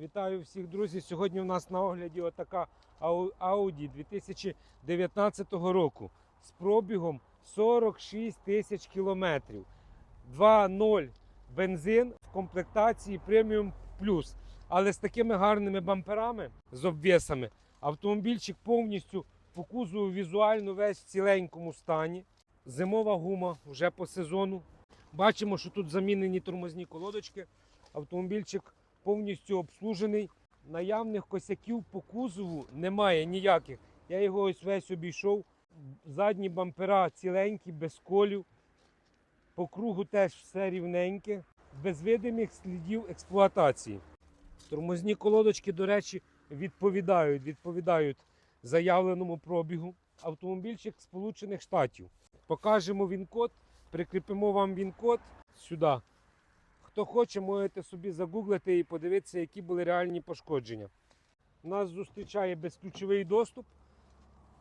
Вітаю всіх, друзі. Сьогодні у нас на огляді отака Audi 2019 року з пробігом 46 тисяч кілометрів. 2.0 бензин в комплектації преміум плюс. Але з такими гарними бамперами з обвісами автомобільчик повністю по кузову візуально весь в ціленькому стані. Зимова гума вже по сезону. Бачимо, що тут замінені тормозні колодочки. Автомобільчик повністю обслужений. Наявних косяків по кузову немає ніяких. Я його ось весь обійшов. Задні бампера ціленькі, без колів. По кругу теж все рівненьке, без видимих слідів експлуатації. Тормозні колодочки, до речі, відповідають, відповідають заявленому пробігу. Автомобільчик Сполучених Штатів. Покажемо він-код, прикріпимо вам він-код сюди. Хто хоче, можете собі загуглити і подивитися, які були реальні пошкодження. Нас зустрічає безключовий доступ.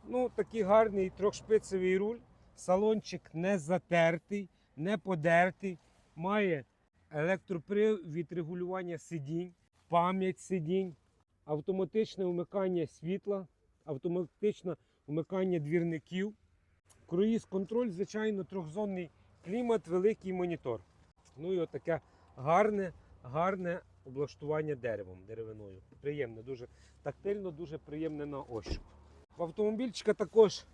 Ну, такий гарний трьохшпицевий руль. Салончик не затертий, не подертий. Має електропривід регулювання сидінь, пам'ять сидінь, автоматичне вмикання світла, автоматичне вмикання двірників. Круїз контроль, звичайно, трьохзонний клімат, великий монітор. Ну і отаке гарне, гарне облаштування деревом, деревиною. Приємне, дуже тактильно, дуже приємне на ощуп. В автомобільчика також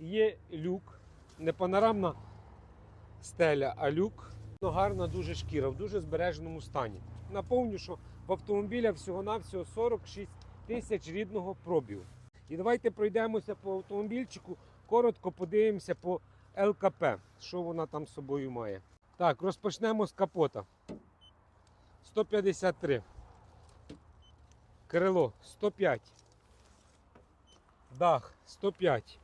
є люк, не панорамна стеля, а люк. Ну, гарна дуже шкіра, в дуже збереженому стані. Наповню, що в автомобіля всього-навсього 46 тисяч рідного пробігу. І давайте пройдемося по автомобільчику, коротко подивимося по ЛКП, що вона там з собою має. Так, розпочнемо з капота. 153. Крило 105. Дах 105.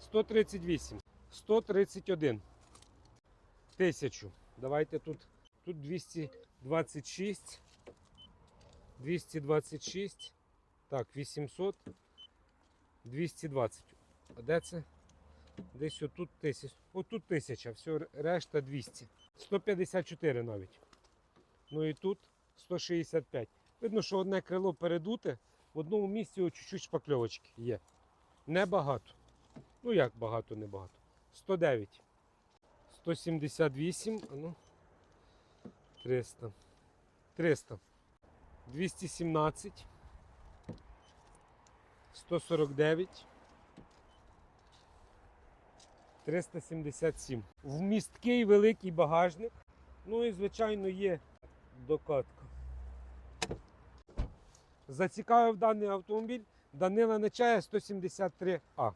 138. 131. Тисячу. Давайте тут. Тут 226. 226. Так, 800. 220. А де це? Десь отут тисяч. Отут тисяча, все, решта 200. 154 навіть. Ну і тут 165. Видно, що одне крило передуте, в одному місці чуть-чуть шпакльовочки є. Небагато. Ну як багато, небагато. 109. 178. А ну. 300. 300. 217. 149. 377. Вмісткий великий багажник. Ну і, звичайно, є докатка. Зацікавив даний автомобіль Данила Нечая 173А.